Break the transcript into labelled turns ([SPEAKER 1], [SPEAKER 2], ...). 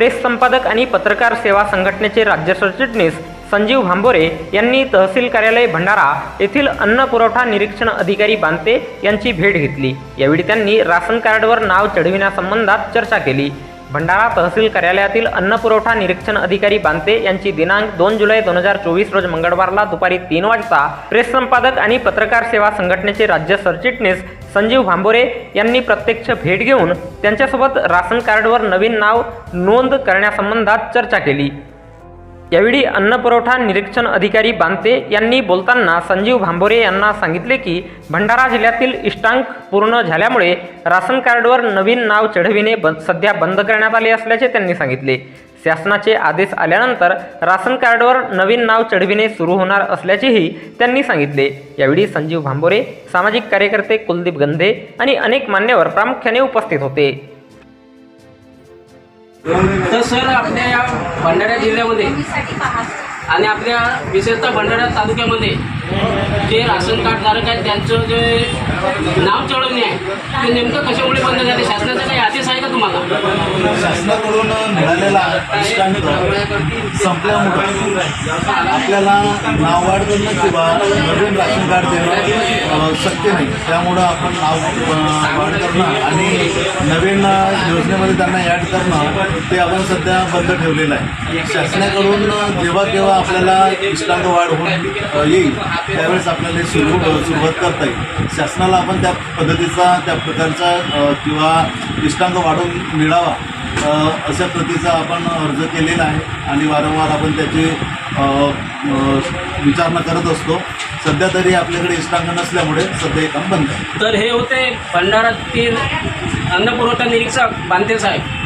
[SPEAKER 1] Press संपादक आणि पत्रकार सेवा संघटनेचे राज्य सरचिटणीस संजीव भांबोरे यांनी तहसील कार्यालय भंडारा येथील अन्न पुरवठा निरीक्षण अधिकारी बांते यांची भेट घेतली. यावेळी त्यांनी राशन कार्डवर नाव चढविण्यासंबंधात चर्चा केली. भंडारा तहसील कार्यालयातील अन्न पुरवठा निरीक्षण अधिकारी बांते यांची दिनांक दोन जुलै दोन हजार चोवीस रोज मंगळवारला दुपारी तीन वाजता प्रेस संपादक आणि पत्रकार सेवा संघटनेचे राज्य सरचिटणीस संजीव भांबोरे यांनी प्रत्यक्ष भेट घेऊन त्यांच्यासोबत राशन कार्डवर नवीन नाव नोंद करण्यासंबंधात चर्चा केली. यावेळी अन्न पुरवठा निरीक्षण अधिकारी बांते यांनी बोलताना संजीव भांबोरे यांना सांगितले की भंडारा जिल्ह्यातील इष्टांक पूर्ण झाल्यामुळे राशन कार्डवर नवीन नाव चढविणे ब सध्या बंद करण्यात आले असल्याचे त्यांनी सांगितले. शासनाचे आदेश आल्यानंतर राशन कार्डवर नवीन नाव चढविणे सुरू होणार असल्याचेही त्यांनी सांगितले. यावेळी संजीव भांबोरे सामाजिक कार्यकर्ते कुलदीप गंधे आणि अनेक मान्यवर प्रामुख्याने उपस्थित होते.
[SPEAKER 2] तर सर आपल्या या भंडारा जिल्ह्यामध्ये आणि आपल्या विशेषतः भंडारा तालुक्यामध्ये जे राशन कार्ड धारक आहेत त्यांचं जे नाव चढवणे आहे ते नेमकं कशामुळे बंद झाले? शासनाचा काही आदेश
[SPEAKER 3] शासनाकडून मिळालेला इष्टांक संपल्यामुळं आपल्याला नाव वाढ करणं किंवा नवीन राशन कार्ड देणं शक्य नाही. त्यामुळं आपण नाव वाढ करणं आणि नवीन योजनेमध्ये त्यांना ॲड करणं ते आपण सध्या बंद ठेवलेलं आहे. शासनाकडून जेव्हा केव्हा आपल्याला इष्टांक वाढ होऊन येईल त्यावेळेस आपल्याला सुरू सुरुवात करता येईल. शासनाला आपण त्या पद्धतीचा त्या प्रकारचा किंवा इष्टांक वाढवून मिळावा. अशा प्रतीचा आपण अर्ज केलेला आहे आणि वारंवार आपण त्याची विचारणा करत असतो. सध्या तरी आपल्याकडे इष्टांक नसल्यामुळे सध्या हे काम बंद
[SPEAKER 2] तर हे होते भंडारातील अन्न पुरवठा निरीक्षक बांते साहेब.